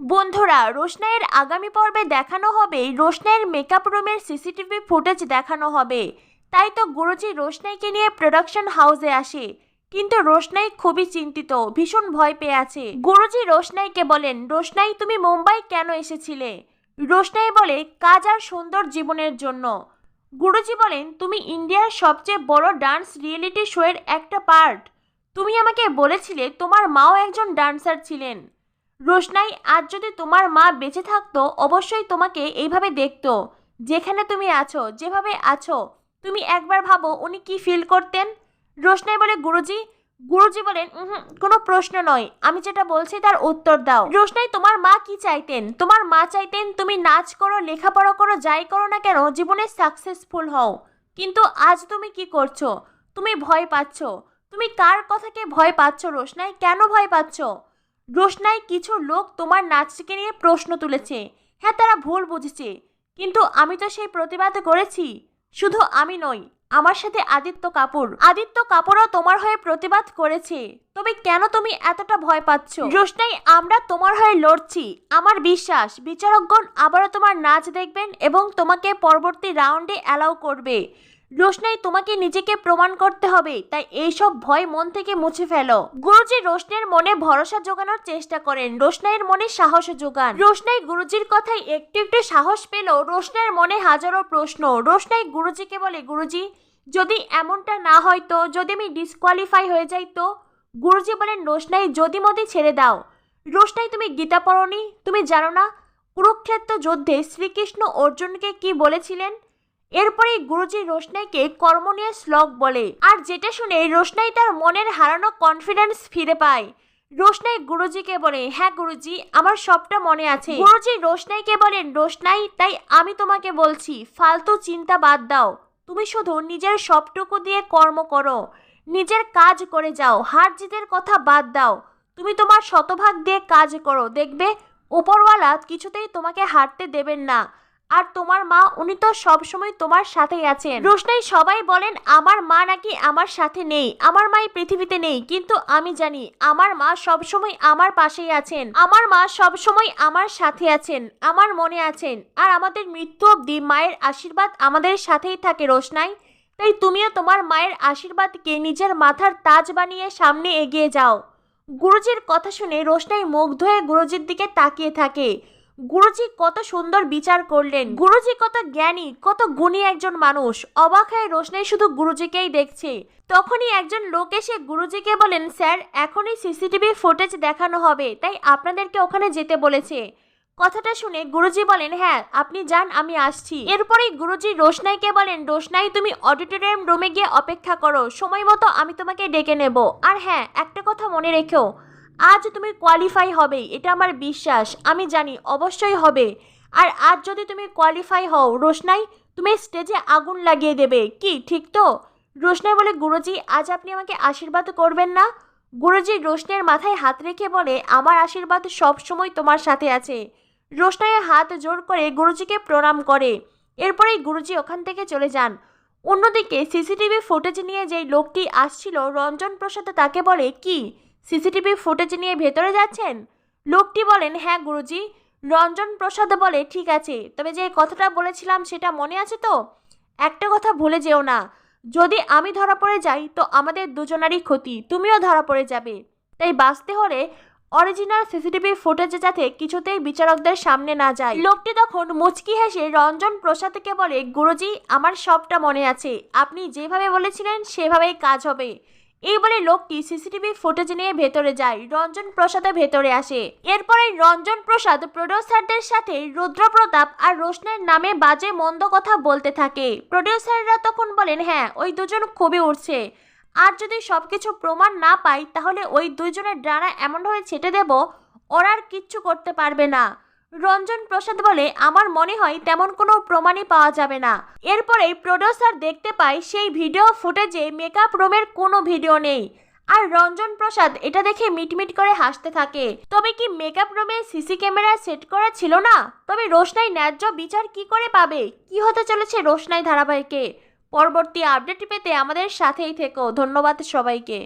বন্ধুরা, রোশনাইয়ের আগামী পর্বে দেখানো হবে, রোশনাইয়ের মেকআপ রুমের সিসিটিভি ফুটেজ দেখানো হবে। তাই তো গুরুজি রোশনাইকে নিয়ে প্রোডাকশন হাউসে আসে। কিন্তু রোশনাই খুবই চিন্তিত, ভীষণ ভয় পেয়ে আছে। গুরুজি রোশনাইকে বলেন, রোশনাই, তুমি মুম্বাই কেন এসেছিলে? রোশনাই বলে, কাজ আর সুন্দর জীবনের জন্য। গুরুজি বলেন, তুমি ইন্ডিয়ার সবচেয়ে বড় ডান্স রিয়েলিটি শোয়ের একটা পার্ট তুমি আমাকে বলেছিলে, তোমার মাও একজন ডান্সার ছিলেন। রোশনাই আজ যদি তোমার মা বেঁচে থাকতো অবশ্যই তোমাকে এইভাবে দেখতো। যেখানে তুমি আছো যেভাবে আছো তুমি একবার ভাবো উনি কি ফিল করতেন? রোশনাই বলে গুরুজি। গুরুজি বলেন "উহুম, কোনো প্রশ্ন নয় আমি যেটা বলছি তার উত্তর দাও। রোশনাই তোমার মা কি চাইতেন? তোমার মা চাইতেন তুমি নাচ করো লেখাপড়া করো যাই করো না কেন জীবনে সাকসেসফুল হও। কিন্তু আজ তুমি কি করছ? তুমি ভয় পাচ্ছ। তুমি কার কথাকে ভয় পাচ্ছ রোশনাই? কেন ভয় পাচ্ছ? রোশনাই কিছু লোক তোমার নাচকে নিয়ে প্রশ্ন তুলেছে। হ্যাঁ তারা ভুল বুঝেছে। কিন্তু আমি তো সেই প্রতিবাদ করেছি। শুধু আমি নই, আমার সাথে আদিত্য কাপুর। আদিত্য কাপুরও তোমার হয়ে প্রতিবাদ করেছে। তবে কেন তুমি এতটা ভয় পাচ্ছ? রোশনাই, আমরা তোমার হয়ে লড়ছি। আমার বিশ্বাস, বিচারকগণ আবারও তোমার নাচ দেখবেন এবং তোমাকে পরবর্তী রাউন্ডে অ্যালাউ করবে। রোশনাই তোমাকে নিজেকে প্রমাণ করতে হবে, তাই এইসব ভয় মন থেকে মুছে ফেলো। গুরুজি রোশনের মনে ভরসা জোগানোর চেষ্টা করেন, রোশনাইয়ের মনে সাহস যোগান রোশনাই গুরুজির কথায় একটু একটু সাহস পেল রোশনাইয়ের মনে হাজারো প্রশ্ন। রোশনাই গুরুজিকে বলে, গুরুজি, যদি এমনটা না হয় তো, যদি আমি ডিসকোয়ালিফাই হয়ে যাই তো? গুরুজি বলেন, রোশনাই, যদি মদি ছেড়ে দাও। রোশনাই, তুমি গীতা পড়নি? তুমি জানো না, কুরুক্ষেত্র যুদ্ধে শ্রীকৃষ্ণ অর্জুনকে কি বলেছিলেন? এরপরেই গুরুজি রোশনাইকে কর্ম নিয়ে শ্লোক বলে। আর যেটা শুনে রোশনাই তার মনের হারানো কনফিডেন্স ফিরে পায়। রোশনাই গুরুজিকে বলে হ্যাঁ গুরুজি, আমার সবটা মনে আছে। গুরুজি রোশনাইকে বলেন রোশনাই, তাই আমি তোমাকে বলছি, ফালতু চিন্তা বাদ দাও। তুমি শুধু নিজের সবটুকু দিয়ে কর্ম করো। নিজের কাজ করে যাও। হার জিতের কথা বাদ দাও। তুমি তোমার শতভাগ দিয়ে কাজ করো। দেখবে, উপরওয়ালা কিছুতেই তোমাকে হারতে দেবেন না। আর তোমার মা, উনি তো সবসময় তোমার সাথেই আছেন। রোশনাই সবাই বলেন, আমার মা নাকি আমার সাথে নেই। আমার মা এই পৃথিবীতে নেই। কিন্তু আমি জানি, আমার মা সবসময় আমার পাশেই আছেন। আমার মা সবসময় আমার সাথে আছেন, আমার মনে আছেন। আর আমাদের মৃত্যু অব্দি মায়ের আশীর্বাদ আমাদের সাথেই থাকে রোশনাই। তাই তুমিও তোমার মায়ের আশীর্বাদকে নিজের মাথার তাজ বানিয়ে সামনে এগিয়ে যাও। গুরুজির কথা শুনে রোশনাই মুগ্ধ হয়ে গুরুজির দিকে তাকিয়ে থাকে। গুরুজি কত সুন্দর বিচার করলেন। গুরুজি কত জ্ঞানী, কত গুণী একজন মানুষ। অবাক হয়ে রোশনাই শুধু গুরুজিকেই দেখছে। তখনই একজন লোক এসে গুরুজিকে বলেন, স্যার, এখনই সিসিটিভি ফুটেজ দেখানো হবে, তাই আপনাদেরকে ওখানে যেতে বলেছে। কথাটা শুনে গুরুজি বলেন হ্যাঁ আপনি যান, আমি আসছি। এরপরেই গুরুজি রোশনাইকে বলেন, রোশনাই, তুমি অডিটোরিয়াম রুমে গিয়ে অপেক্ষা করো, সময় মতো আমি তোমাকে ডেকে নেব। আর হ্যাঁ একটা কথা মনে রেখো আজ তুমি কোয়ালিফাই হবেই এটা আমার বিশ্বাস, আমি জানি, অবশ্যই হবে। আর আজ যদি তুমি কোয়ালিফাই হও, রোশনাই, তুমি স্টেজে আগুন লাগিয়ে দেবে, কি, ঠিক তো? রোশনাই বলে, গুরুজি, আজ আপনি আমাকে আশীর্বাদ করবেন না? গুরুজি রোশনের মাথায় হাত রেখে বলে, আমার আশীর্বাদ সব সময় তোমার সাথে আছে। রোশনাইয়ের হাত জোর করে গুরুজিকে প্রণাম করে। এরপরেই গুরুজি ওখান থেকে চলে যান। অন্যদিকে সিসিটিভি ফুটেজ নিয়ে যেই লোকটি আসছিল, রঞ্জন প্রসাদ তাকে বলে, কি সিসিটিভি ফুটেজ নিয়ে ভেতরে যাচ্ছেন? লোকটি বলেন হ্যাঁ গুরুজি। রঞ্জন প্রসাদ বলে, ঠিক আছে। তবে যে কথাটা বলেছিলাম সেটা মনে আছে তো? একটা কথা ভুলে যেও না। যদি আমি ধরা পড়ে যাই, তো আমাদের দুজনারই ক্ষতি। তুমিও ধরা পড়ে যাবে। তাই বাঁচতে হলে অরিজিনাল সিসিটিভি ফুটেজে যাতে কিছুতেই বিচারকদের সামনে না যায়। লোকটি তখন মুচকি হেসে রঞ্জন প্রসাদকে বলে, গুরুজি, আমার সবটা মনে আছে। আপনি যেভাবে বলেছিলেন, সেভাবেই কাজ হবে। এই বলে লোকটি সিসিটিভি ফুটেজ নিয়ে ভেতরে যায়, রঞ্জন প্রসাদে ভেতরে আসে। এরপরে রঞ্জন প্রসাদ প্রডিউসারদের সাথে রুদ্রপ্রতাপ আর রোশনের নামে বাজে মন্দ কথা বলতে থাকে। প্রডিউসাররা তখন বলেন হ্যাঁ ওই দুজন খুবই উঠছে আর যদি সবকিছু প্রমাণ না পাই, তাহলে ওই দুইজনের ডানা এমনভাবে ছেটে দেব, ওরা আর কিচ্ছু করতে পারবে না। রঞ্জন প্রসাদ বলে, আমার মনে হয় তেমন কোনো প্রমাণই পাওয়া যাবে না। এরপরেই প্রডিউসার দেখতে পায় সেই ভিডিও ফুটেজে মেকআপ রুমের কোনো ভিডিও নেই। আর রঞ্জন প্রসাদ এটা দেখে মিটমিট করে হাসতে থাকে। তবে কি মেকআপ রুমে সিসি ক্যামেরা সেট করা ছিল না? তবে রোশনাই ন্যায্য বিচার কি করে পাবে? কি হতে চলেছে রোশনাই ধারাবাহিকে? পরবর্তী আপডেট পেতে আমাদের সাথেই থেকো। ধন্যবাদ সবাইকে।